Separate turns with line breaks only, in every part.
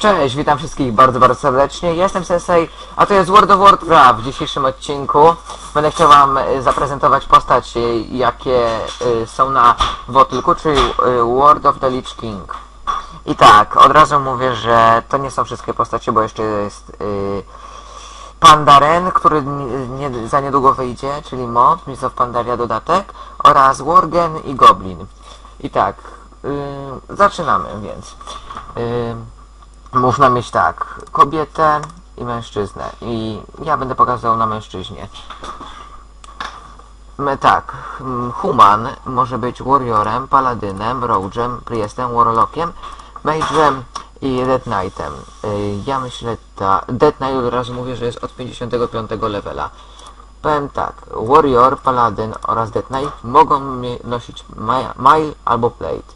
cześć, witam wszystkich bardzo, bardzo serdecznie. Jestem Sensei, a to jest World of Warcraft. W dzisiejszym odcinku będę chciał Wam y, zaprezentować postacie, jakie y, są na Wotylku, czyli World of the Lich King. I tak, od razu mówię, że to nie są wszystkie postacie, bo jeszcze jest Pandaren, który nie, za niedługo wyjdzie, czyli mod, Mists of Pandaria dodatek, oraz Worgen i Goblin. I tak, zaczynamy więc. Można mieć tak, kobietę i mężczyznę. I ja będę pokazał na mężczyźnie. Tak, mm, human może być warriorem, paladynem, roguem, priestem, warlockiem, mage'em i dead knightem. Y, Ja myślę ta dead knight od razu mówię, że jest od 55 levela. Powiem tak, warrior, paladyn oraz dead knight mogą nosić ma- mile albo plate.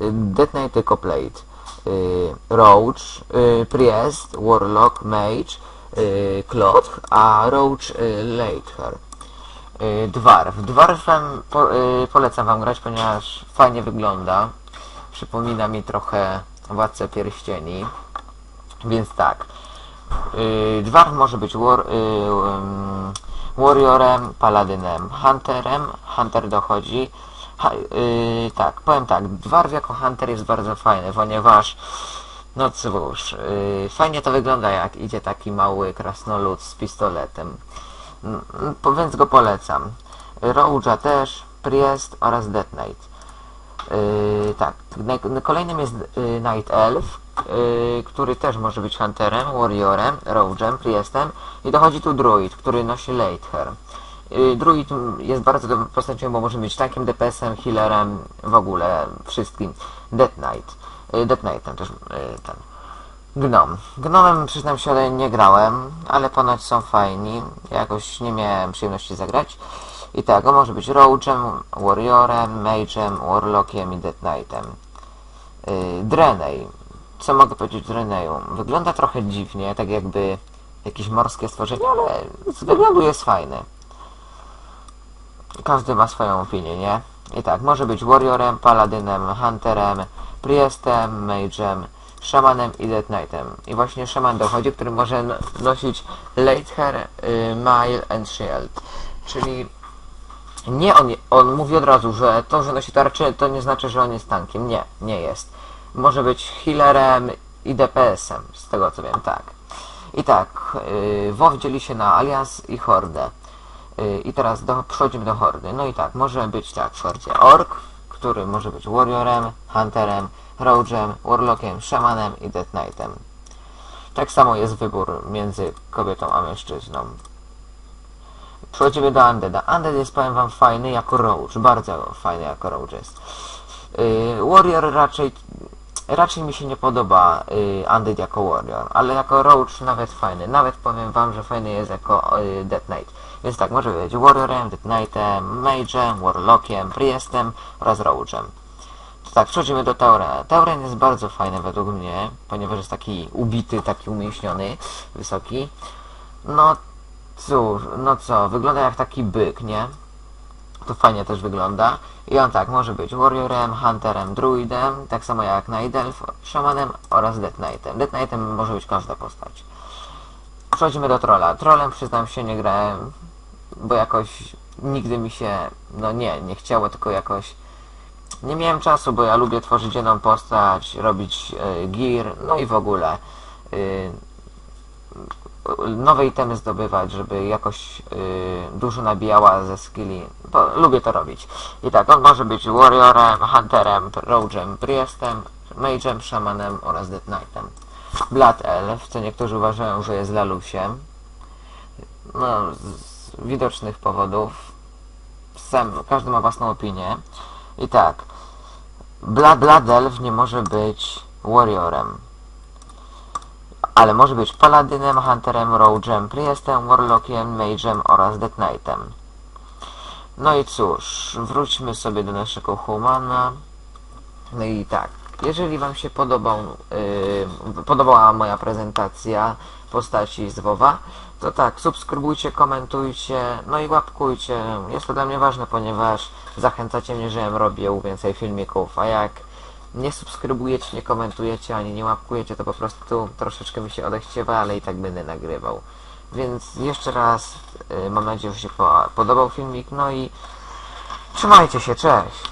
Y, Dead knight tylko plate. Y, Roach, y, Priest, Warlock, Mage, y, Cloth, a Roach. Y, Dwarf. Dwarfem po, polecam wam grać, ponieważ fajnie wygląda. Przypomina mi trochę Władcę Pierścieni. Więc tak. Dwarf może być war, warriorem, paladynem, hunterem. Hunter dochodzi. Ha, y, tak, powiem tak. Dwarf jako hunter jest bardzo fajny, ponieważ no cóż, y, fajnie to wygląda jak idzie taki mały krasnolud z pistoletem. Mm, Więc go polecam. Roja też, Priest oraz Death Knight. Yy, tak, kolejnym jest yy, Night Elf, yy, który też może być Hunterem, Warriorem, Roguem, Priestem i dochodzi tu Druid, który nosi Leither. Druid mm, jest bardzo dobrą postacią, bo może być tankiem, DPS-em, healerem, w ogóle wszystkim. Death Knight. Yy, Death Knightem też yy, ten. Gnom. Gnomem przyznam się, ale nie grałem, ale ponoć są fajni. Ja jakoś nie miałem przyjemności zagrać. I tak, on może być Roachem, Warriorem, Mage'em, Warlockiem i Death Knightem. Drenej. Co mogę powiedzieć o Dreneju? Wygląda trochę dziwnie, tak jakby jakieś morskie stworzenie, ale z wyglądu jest fajny. Każdy ma swoją opinię, nie? I tak, może być Warriorem, Paladynem, Hunterem, Priestem, Mage'em, Szamanem i Death Knightem. I właśnie Szaman dochodzi, który może nosić Leither, y, Mile and Shield. Czyli nie on, on mówi od razu, że to, że nosi tarczę, to nie znaczy, że on jest tankiem. Nie, nie jest. Może być healerem i DPS-em, z tego co wiem, tak. I tak, yy, WoW dzieli się na Alias i Hordę. Yy, I teraz do, przechodzimy do Hordy. No i tak, może być tak w Hordzie Ork, który może być Warriorem, Hunterem, Roguem, Warlockiem, Shamanem i Death Knightem. Tak samo jest wybór między kobietą a mężczyzną. Przechodzimy do Undeada. Undead jest, powiem wam, fajny jako Roach. Bardzo fajny jako Roach jest. Yy, Warrior raczej... Raczej mi się nie podoba yy, Undead jako Warrior, ale jako Roach nawet fajny. Nawet powiem wam, że fajny jest jako yy, Death Knight. Więc tak, może być Warriorem, Death Knightem, Mage'em, Warlockiem, Priestem oraz Roachem. To tak, przechodzimy do Taurena. Tauren jest bardzo fajny według mnie, ponieważ jest taki ubity, taki umięśniony, wysoki. No cóż, no co, wygląda jak taki byk, nie? To fajnie też wygląda. I on tak, może być Warriorem, Hunterem, Druidem, tak samo jak Night Elf, Shamanem oraz Death Knightem. Death Knightem może być każda postać. Przechodzimy do Trolla. Trollem przyznam się nie grałem, bo jakoś nigdy mi się, no nie, nie chciało, tylko jakoś nie miałem czasu, bo ja lubię tworzyć jedną postać, robić y, gear, no i w ogóle y, nowe itemy zdobywać, żeby jakoś y, dużo nabijała ze skilli. Bo lubię to robić. I tak, on może być warriorem, hunterem, roguem, priestem, mage'em, szamanem oraz death knightem. Blood Elf, co niektórzy uważają, że jest lalusiem. No, z widocznych powodów. Sam, każdy ma własną opinię. I tak, Blood, Blood Elf nie może być warriorem ale może być paladynem, hunterem, roguem, priestem, warlockiem, mage'em oraz death knightem. No i cóż, wróćmy sobie do naszego humana. No i tak, jeżeli wam się podobał, yy, podobała moja prezentacja postaci z WoWa, to tak, subskrybujcie, komentujcie, no i łapkujcie. Jest to dla mnie ważne, ponieważ zachęcacie mnie, żebym robił więcej filmików, a jak nie subskrybujecie, nie komentujecie, ani nie łapkujecie, to po prostu troszeczkę mi się odechciewa, ale i tak będę nagrywał. Więc jeszcze raz y, mam nadzieję, że się po- podobał filmik, no i trzymajcie się, cześć!